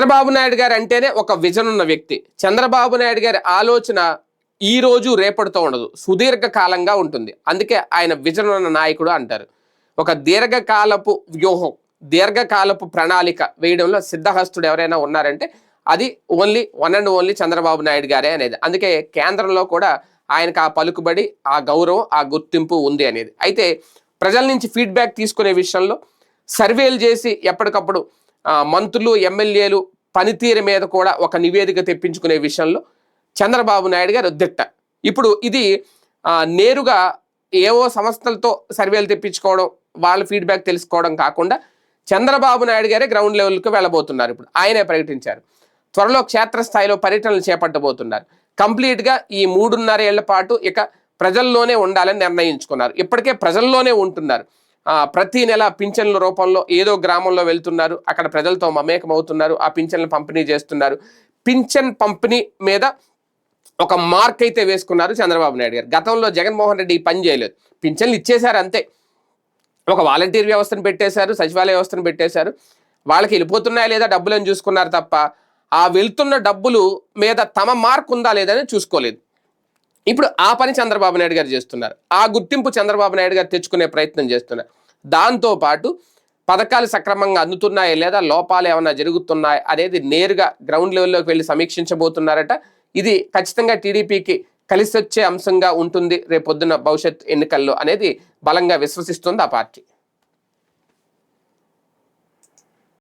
చంద్రబాబు నాయుడు గారు అంటేనే ఒక విజన్ ఉన్న వ్యక్తి. చంద్రబాబు నాయుడు గారి ఆలోచన ఈ రోజు రేపటితో ఉండదు. సుదీర్ఘ కాలంగా ఉంటుంది. అందుకే ఆయన విజన్ ఉన్న నాయకుడు అంటారు. ఒక దీర్ఘకాలపు వ్యూహం దీర్ఘకాలపు ప్రణాళిక వేయడంలో సిద్ధహస్తుడు ఎవరైనా ఉన్నారంటే అది only one and only Chandrababu Naidu గారే అనేది. అందుకే కేంద్రంలో కూడా ఆయనకు ఆ పలుకుబడి ఆ గౌరవం ఆ గుర్తింపు ఉంది అనేది. అయితే ప్రజల నుంచి ఫీడ్బ్యాక్ తీసుకునే విషయంలో సర్వేలు చేసి ఎప్పటికప్పుడు మంత్రులు ఎమ్మెల్యేలు పనితీరు మీద కూడా ఒక నివేదిక తెప్పించుకునే విషయంలో చంద్రబాబు నాయుడు గారు దిట్ట. ఇప్పుడు ఇది నేరుగా ఏవో సంస్థలతో సర్వేలు తెప్పించుకోవడం వాళ్ళ ఫీడ్బ్యాక్ తెలుసుకోవడం కాకుండా చంద్రబాబు నాయుడు గారే గ్రౌండ్ లెవెల్కి వెళ్ళబోతున్నారు ఇప్పుడు. ఆయనే ప్రకటించారు. త్వరలో క్షేత్రస్థాయిలో పర్యటనలు చేపట్టబోతున్నారు. కంప్లీట్గా ఈ మూడున్నర ఏళ్ళ పాటు ఇక ప్రజల్లోనే ఉండాలని నిర్ణయించుకున్నారు. ఇప్పటికే ప్రజల్లోనే ఉంటున్నారు. ప్రతి నెల పింఛన్ల రూపంలో ఏదో గ్రామంలో వెళ్తున్నారు. అక్కడ ప్రజలతో మమేకం అవుతున్నారు ఆ పింఛన్లు పంపిణీ చేస్తున్నారు. పింఛన్ పంపిణీ మీద ఒక మార్క్ అయితే వేసుకున్నారు చంద్రబాబు నాయుడు గారు. గతంలో జగన్మోహన్ రెడ్డి ఈ పని చేయలేదు. పింఛన్లు ఇచ్చేశారు అంతే. ఒక వాలంటీర్ వ్యవస్థను పెట్టేశారు సచివాలయ వ్యవస్థను పెట్టేశారు. వాళ్ళకి వెళ్ళిపోతున్నాయా లేదా డబ్బులను చూసుకున్నారు తప్ప ఆ వెళ్తున్న డబ్బులు మీద తమ మార్క్ ఉందా లేదని చూసుకోలేదు. ఇప్పుడు ఆ పని చంద్రబాబు నాయుడు గారు చేస్తున్నారు. ఆ గుర్తింపు చంద్రబాబు నాయుడు గారు తెచ్చుకునే ప్రయత్నం చేస్తున్నారు. దాంతో పాటు పథకాలు సక్రమంగా అందుతున్నాయా లేదా లోపాలు ఏమైనా జరుగుతున్నాయా అనేది నేరుగా గ్రౌండ్ లెవెల్లోకి వెళ్ళి సమీక్షించబోతున్నారట. ఇది ఖచ్చితంగా టీడీపీకి కలిసి వచ్చే అంశంగా ఉంటుంది రేపొద్దున భవిష్యత్ ఎన్నికల్లో అనేది బలంగా విశ్వసిస్తుంది ఆ పార్టీ.